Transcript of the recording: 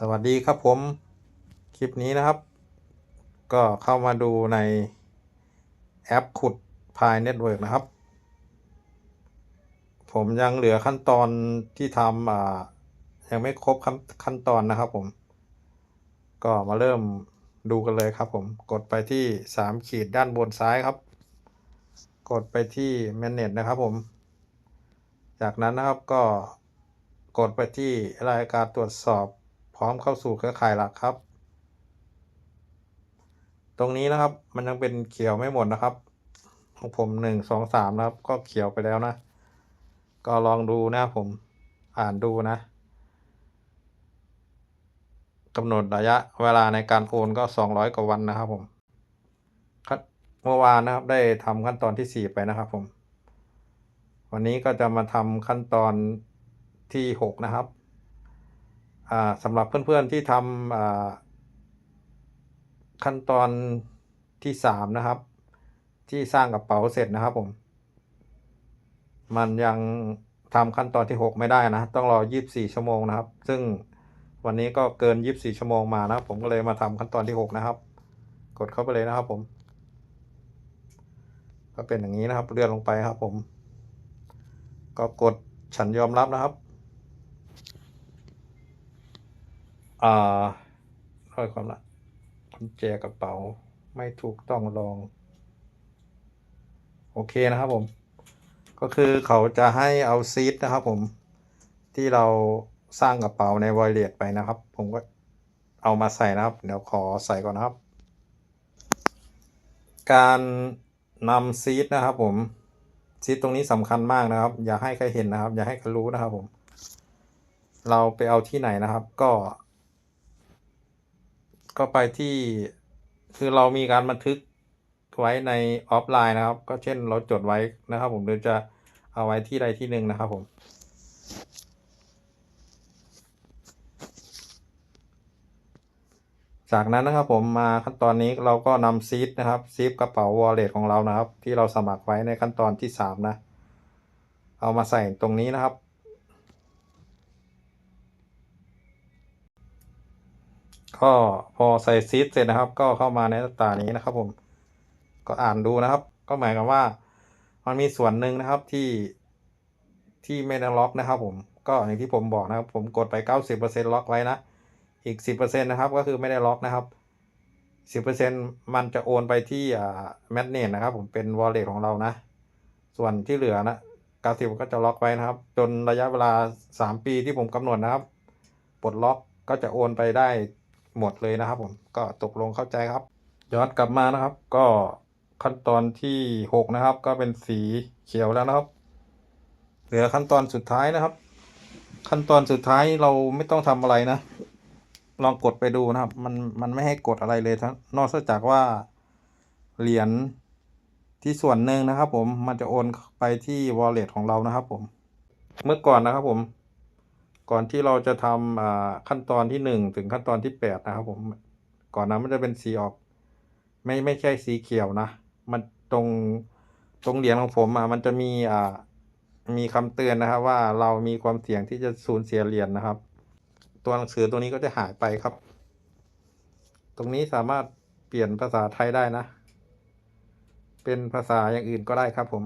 สวัสดีครับผมคลิปนี้นะครับ ก็เข้ามาดูในแอปขุดพายเน็ตเวิร์กนะครับ ผมยังเหลือขั้นตอนที่ทำอ่ายังไม่ครบขั้นขั้นตอนนะครับผม ก็มาเริ่มดูกันเลยครับผมกดไปที่สามขีดด้านบนซ้ายครับ กดไปที่ manage นะครับผม จากนั้นนะครับก็กดไปที่รายการตรวจสอบ พร้อมเข้าสู่เครือข่ายหลักครับ ตรงนี้นะครับมันยังเป็นเขียวไม่หมดนะครับ ของผมหนึ่งสองสามนะครับ ก็เขียวไปแล้วนะ ก็ลองดูนะผมอ่านดูนะกำหนดระยะเวลาในการโอนก็สองร้อยกว่าวันนะครับผมเมื่อวานนะครับได้ทำขั้นตอนที่สี่ไปนะครับผม วันนี้ก็จะมาทำขั้นตอนที่หกนะครับ สำหรับเพื่อนๆที่ทำขั้นตอนที่สามนะครับ ที่สร้างกระเป๋าเสร็จนะครับผม มันยังทำขั้นตอนที่หกไม่ได้นะ ต้องรอยี่บสี่ชั่วโมงนะครับ ซึ่งวันนี้ก็เกินยี่บสี่ชั่วโมงมานะผมก็เลยมาทำขั้นตอนที่หกนะครับ กดเข้าไปเลยนะครับผม ก็เป็นอย่างนี้นะครับเลื่อนลงไปครับผม ก็กดฉันยอมรับนะครับ อ่าค่อยความละกุญแจกระเป๋าไม่ถูกต้องลอง โอเคนะครับผม ก็คือเขาจะให้เอาซีดนะครับผมที่เราสร้างกระเป๋าในวอลเลตไปนะครับ ผมก็เอามาใส่นะครับ เดี๋ยวขอใส่ก่อนนะครับ การนำซีดนะครับ ผมซีดตรงนี้สำคัญมากนะครับ อย่าให้ใครเห็นนะครับ อย่าให้ใครรู้นะครับ ผม เราไปเอาที่ไหนนะครับ ก็ ก็ไปที่คือเรามีการบันทึกไว้ในออฟไลน์นะครับ ก็เช่นเราจดไว้นะครับผมหรือจะเอาไว้ที่ใดที่หนึ่งนะครับผมจากนั้นนะครับผมมาขั้นตอนนี้เราก็นำซีดนะครับซีฟกระเป๋าวอลเล็ตของเรานะครับ ที่เราสมัครไว้ในขั้นตอนที่สามนะ เอามาใส่ตรงนี้นะครับ ก็พอใส่ซีดเสร็จนะครับ ก็เข้ามาในหน้าต่างนี้นะครับ ผมก็อ่านดูนะครับ ก็หมายความว่า มันมีส่วนหนึ่งนะครับที่ที่ไม่ได้ล็อกนะครับ ผมก็อย่างที่ผมบอกนะครับ ผมกดไปเก้าสิบเปอร์เซ็นล็อกไว้นะอีกสิบเปอร์เซ็นนะครับก็คือไม่ได้ล็อกนะครับสิบเปอร์เซ็นมันจะโอนไปที่อ่าแมทเนตนะครับ ผมเป็นวอลเล็ตของเรานะ ส่วนที่เหลือนะเก้าสิบก็จะล็อกไว้นะครับ จนระยะเวลาสามปีที่ผมกำหนดนะครับปลดล็อกก็จะโอนไปได้ หมดเลยนะครับ ผมก็ตกลงเข้าใจครับ ย้อนกลับมานะครับ ก็ขั้นตอนที่หกนะครับ ก็เป็นสีเขียวแล้วนะครับ เหลือขั้นตอนสุดท้ายนะครับ ขั้นตอนสุดท้ายเราไม่ต้องทำอะไรนะ ลองกดไปดูนะครับ มันมันไม่ให้กดอะไรเลยทั้งนอกจากว่าเหรียญที่ส่วนหนึ่งนะครับ ผมมันจะโอนไปที่ wallet ของเรานะครับ ผม เมื่อก่อนนะครับ ผม ก่อนที่เราจะทำอ่าขั้นตอนที่หนึ่งถึงขั้นตอนที่แปดนะครับผม ก่อนนั้นมันจะเป็นสีออก ไม่ไม่ใช่สีเขียวนะ มันตรงตรงเหรียญของผมอะมันจะมีอ่ามีคำเตือนนะครับว่าเรามีความเสี่ยงที่จะสูญเสียเหรียญนะครับ ตัวหนังสือตัวนี้ก็จะหายไปครับ ตรงนี้สามารถเปลี่ยนภาษาไทยได้นะ เป็นภาษาอย่างอื่นก็ได้ครับผม